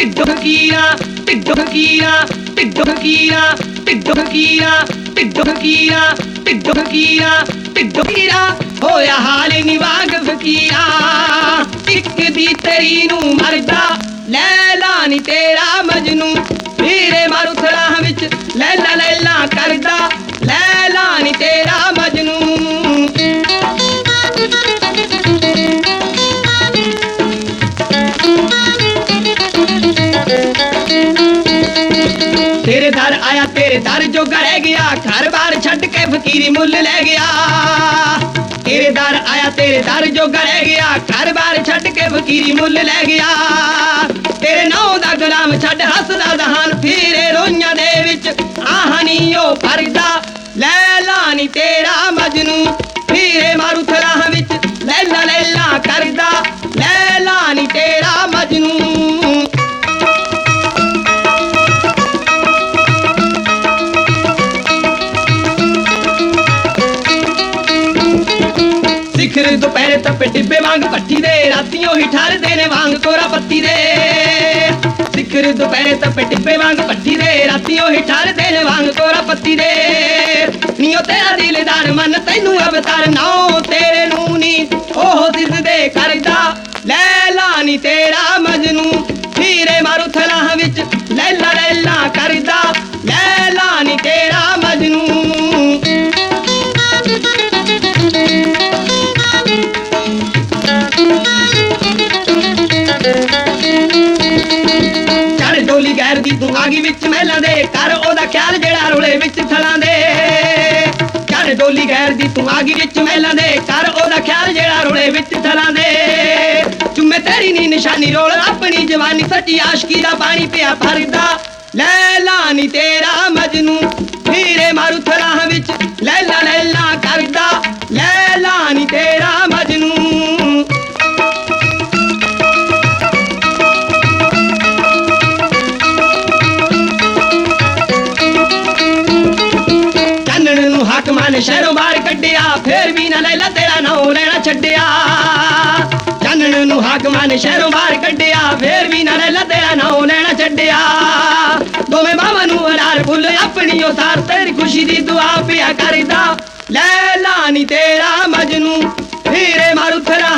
ਢਿੱਡੋ ਫਕੀਰਾ ਢਿੱਡੋ ਫਕੀਰਾ ਢਿੱਡੋ ਫਕੀਰਾ ਢਿੱਡੋ ਫਕੀਰਾ ਢਿੱਡੋ ਫਕੀਰਾ ਢਿੱਡੋ ਫਕੀਰਾ ਢਿੱਡੋ ਫਕੀਰਾ ਹੋਇਆ ਹਾਲ ਨੀ ਵਾਂਗ ਫਕੀਰਾ ਦਰ ਜੋਗਾ ਰਹਿ ਗਿਆ ਘਰ-ਬਾਰ ਛੱਡ ਕੇ ਫਕੀਰੀ ਮੁੱਲ ਲੈ ਗਿਆ। ਤੇਰੇ ਦਰ ਆਇਆ, ਤੇਰੇ ਦਰ ਜੋਗਾ ਰਹਿ ਗਿਆ ਘਰ-ਬਾਰ ਛੱਡ ਕੇ ਫਕੀਰੀ ਮੁੱਲ ਲੈ ਗਿਆ। ਤੇਰੇ ਨਾਂ ਦਾ ਗੁਲਾਮ ਛੱਡ ਹੱਸਦਾ ਦਹਾਨ, ਫੇਰੇ ਰੋਈਆਂ ਦੇ ਵਿੱਚ ਆਹਨੀ ਉਹ ਫਰਦਾ ਲੈ ਦੁਪਹਿਰੇ ਤੱਪੇ ਟਿੱਬੇ ਵਾਂਗ ਪੱਠੀ ਦੇ ਰਾਤੀਆਂ ਹੀ ਠਰਦੇ ਨੇ ਵਾਂਗ ਕੋਰਾ ਪੱਤੀ ਦੇ। ਸਿਖਰ ਦੁਪਹਿਰੇ ਤਪੇ ਟਿੱਬੇ ਵਾਂਗ ਪੱਠੀ ਦੇ ਰਾਤੀਆਂ ਹੀ ਠਰਦੇ ਨੇ ਵਾਂਗ ਕੋਰਾ ਪੱਤੀ ਦੇ। ਨੀਓ ਤੇਰਾ ਦਿਲਦਾਰ ਮਨ ਤੈਨੂੰ ਅਵਤਾਰ, ਨਾਉ ਤੇਰੇ ਨੂੰ ਨੀ, ਉਹ ਦਿਲ ਦੇ ਕਰਦਾ ਲੈਲਾ ਨੀ ਤੇਰਾ ਮਜਨੂ। ਹੀਰੇ ਮਾਰੂ ਥਲਾਹ ਵਿੱਚ ਲੈਲਾ ਲੈਲਾ ਕਰਦਾ ਲੈਲਾ ਦੀ ਵਿੱਚ ਮਹਿਲਾਂ ਦੇ ਕਰ ਉਹਦਾ ਖਿਆਲ ਜਿਹੜਾ ਰੋਲੇ ਵਿੱਚ ਥਲਾਂ ਦੇ। ਚੜ ਡੋਲੀ ਗੈਰ ਦੀ ਤੂੰ ਆਗੀ ਵਿੱਚ ਮਹਿਲਾਂ ਦੇ ਕਰ ਉਹਦਾ ਖਿਆਲ ਜਿਹੜਾ ਰੋਲੇ ਵਿੱਚ ਥਲਾਂ ਦੇ। ਚੁੰਮੇ ਤੇਰੀ ਨੀ ਨਿਸ਼ਾਨੀ ਰੋਲ, ਆਪਣੀ ਜਵਾਨੀ ਸੱਚੀ ਆਸ਼ਕੀ ਦਾ ਪਾਣੀ ਪਿਆ ਭਰਦਾ। ਲੈਲਾ ਨੀ ਤੇਰਾ ਮਜਨੂ, ਹੀਰੇ ਮਾਰੂ ਥਲਾਂ ਵਿੱਚ। ਨਾ ਲੈਲਾ ਤੇਰਾ ਨਾਮ ਲੈਣਾ ਛੱਡਿਆ। ਚਾਨਣ ਨੂੰ ਹਾਕਮਾਂ ਨੇ ਸ਼ਹਿਰੋਂ ਬਾਹਰ ਕੱਢਿਆ, ਫੇਰ ਵੀ ਨਾ ਲੈਲਾ ਤੇਰਾ ਨਾਮ ਲੈਣਾ ਛੱਡਿਆ। ਦੋਵੇਂ ਬਾਵਾਂ ਨੂੰ ਹਰਾਰ ਭੁੱਲ ਆਪਣੀ ਉਹ ਤੇਰੀ ਖੁਸ਼ੀ ਦੀ ਦੁਆ ਪਿਆ ਕਰਦਾ। ਲੈਲਾ ਨੀ ਤੇਰਾ ਮਜਨੂ ਹੀਰੇ ਮਾਰੂ ਥਰਾਹ